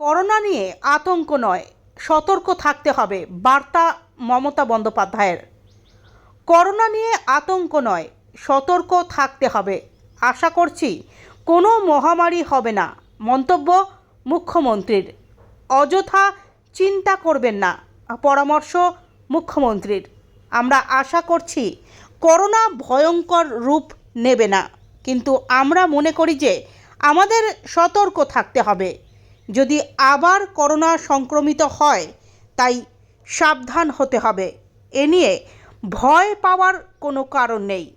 Corona নিয়ে আতঙ্ক নয়, সতর্ক থাকতে হবে, বার্তা মমতা বন্দ্যোপাধ্যায়ের। করোনা নিয়ে আতঙ্ক নয়, সতর্ক থাকতে হবে। আশা করছি কোনো মহামারী হবে না, মন্তব্য মুখ্যমন্ত্রীর। অযথা চিন্তা করবেন না, পরামর্শ মুখ্যমন্ত্রীর। আমরা আশা করছি করোনা ভয়ঙ্কর রূপ নেবে না, কিন্তু আমরা মনে করি যে আমাদের সতর্ক থাকতে হবে। যদি আবার করোনা সংক্রমিত হয়, তাই সাবধান হতে হবে। এ নিয়ে ভয় পাওয়ার কোনো কারণ নেই।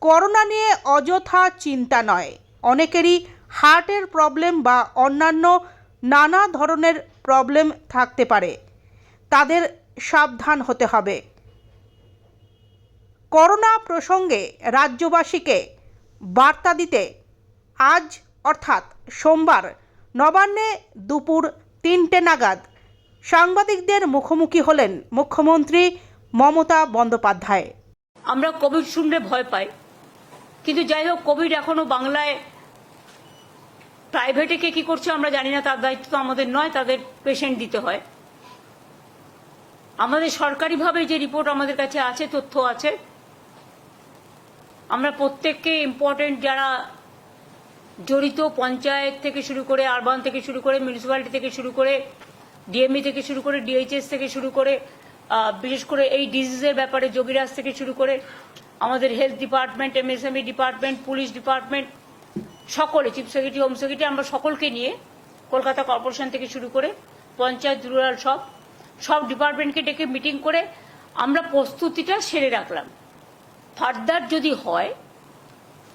করোনা নিয়ে অযথা চিন্তা নয়। অনেকেরই হার্টের প্রবলেম বা অন্যান্য নানা ধরনের প্রবলেম থাকতে পারে। তাদের সাবধান হতে হবে। করোনা প্রসঙ্গে রাজ্যবাসীকে বার্তা দিতে আজ, অর্থাৎ সোমবার নবান্নে দুপুর তিনটে নাগাদ সাংবাদিকদের মুখোমুখি হলেন মুখ্যমন্ত্রী মমতা বন্দ্যোপাধ্যায়। আমরা কোভিড শুনলে ভয় পাই। কিন্তু যাই হোক, কোভিড এখনও বাংলায় প্রাইভেটে কে কি করছে আমরা জানি না, তার দায়িত্ব তো আমাদের নয়, তাদের পেশেন্ট দিতে হয়। আমাদের সরকারিভাবে যে রিপোর্ট আমাদের কাছে আছে, তথ্য আছে। আমরা প্রত্যেককে ইম্পর্টেন্ট যারা জড়িত পঞ্চায়েত থেকে শুরু করে আরবান থেকে শুরু করে মিউনিসিপ্যালিটি থেকে শুরু করে ডিএমই থেকে শুরু করে ডিএইচএস থেকে শুরু করে বিশেষ করে এই ডিজিজের ব্যাপারে যোগীরাজ থেকে শুরু করে আমাদের health department, MSME department, police department, সকলে, চিফ সেক্রেটারি, হোম সেক্রেটারি, আমরা সকলকে নিয়ে কলকাতা কর্পোরেশন থেকে শুরু করে পঞ্চায়েত, রুরাল সব সব ডিপার্টমেন্টকে ডেকে মিটিং করে আমরা প্রস্তুতিটা সেরে রাখলাম। ফার্দার যদি হয়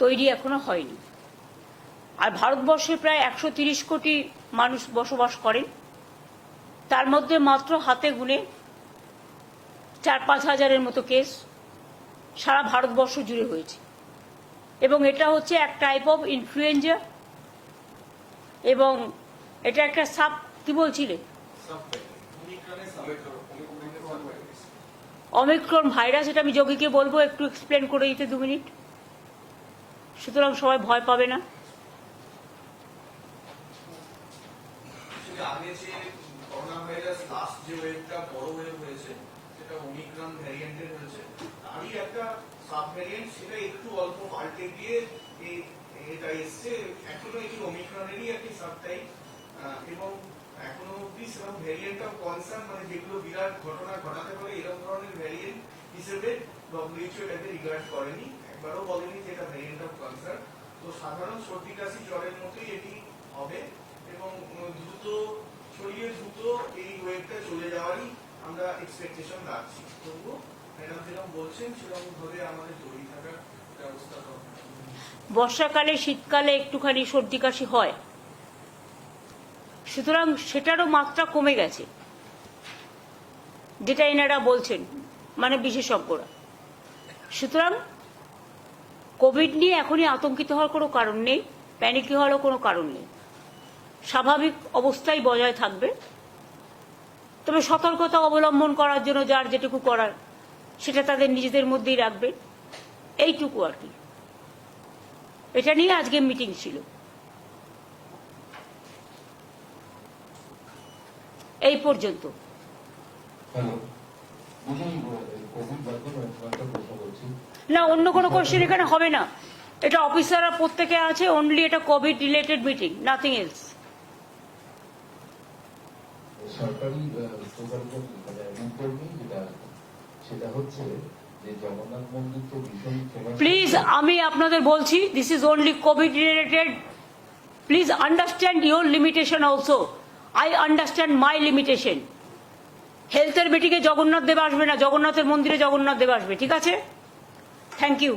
তৈরি এখনও হয়নি। আর ভারতবর্ষে প্রায় একশো তিরিশ কোটি মানুষ বসবাস করেন তার মধ্যে মাত্র হাতে গুনে চার পাঁচ হাজারের মতো কেস সারা ভারতবর্ষ জুড়ে হয়েছে। এবং এটা হচ্ছে এক টাইপ অফ ইনফ্লুয়েঞ্জা এবং এটা একটা সাব, কি বলছিলে? অমিক্রন ভাইরাস এটা আমি যোগীকে বলব, একটু এক্সপ্লেন করে দিতে দু মিনিট। সুতরাং সবাই ভয় পাবে না। এবং এখনও সেরকম ভ্যারিয়েন্ট অফ কনসার্ন মানে যেগুলো বিরাট ঘটনা ঘটাতে পারে, এরকম ধরনের ভ্যারিয়েন্ট হিসেবে এটাকে রিগার্ড করেনি। একবারও বলেনি যে এটা ভ্যারিয়েন্ট অফ কনসার্ন তো সাধারণ সর্দি কাশি জ্বরের মতোই এটি হবে এবং দ্রুত, ছড়িয়ে দ্রুত এই ওয়েভটা চলে যাওয়ারই আমরা এক্সপেকটেশন রাখছি। তবুও ম্যাডাম যেরকম বলছেন সেরকম ভাবে আমাদের তৈরি থাকার ব্যবস্থা করতে বর্ষাকালে, শীতকালে একটুখানি সর্দি কাশি হয়। সুতরাং সেটারও মাত্রা কমে গেছে। যেটা এনারা বলছেন মানে বিশেষজ্ঞরা। সুতরাং কোভিড নিয়ে এখনই আতঙ্কিত হওয়ার কোনো কারণ নেই প্যানিকি হওয়ারও কোনো কারণ নেই। স্বাভাবিক অবস্থাই বজায় থাকবে। তবে সতর্কতা অবলম্বন করার জন্য যার যেটুকু করার, সেটা তাদের নিজেদের মধ্যেই রাখবে। এইটুকু আর কি। এটা নিয়ে আজকে মিটিং ছিল। এই পর্যন্ত। না অন্য কোনো কোশ্চেন এখানে হবে না। এটা অফিসাররা প্রত্যেকে আছে অনলি এটা covid related meeting nothing else সরকারি মানে সেটা হচ্ছে। প্লিজ আমি আপনাদের বলছি this is only covid related please understand your limitation also I understand my limitation হেলথের বেটিকে জগন্নাথ দেব আসবে না, জগন্নাথের মন্দিরে জগন্নাথ দেব আসবে, ঠিক আছে? Thank you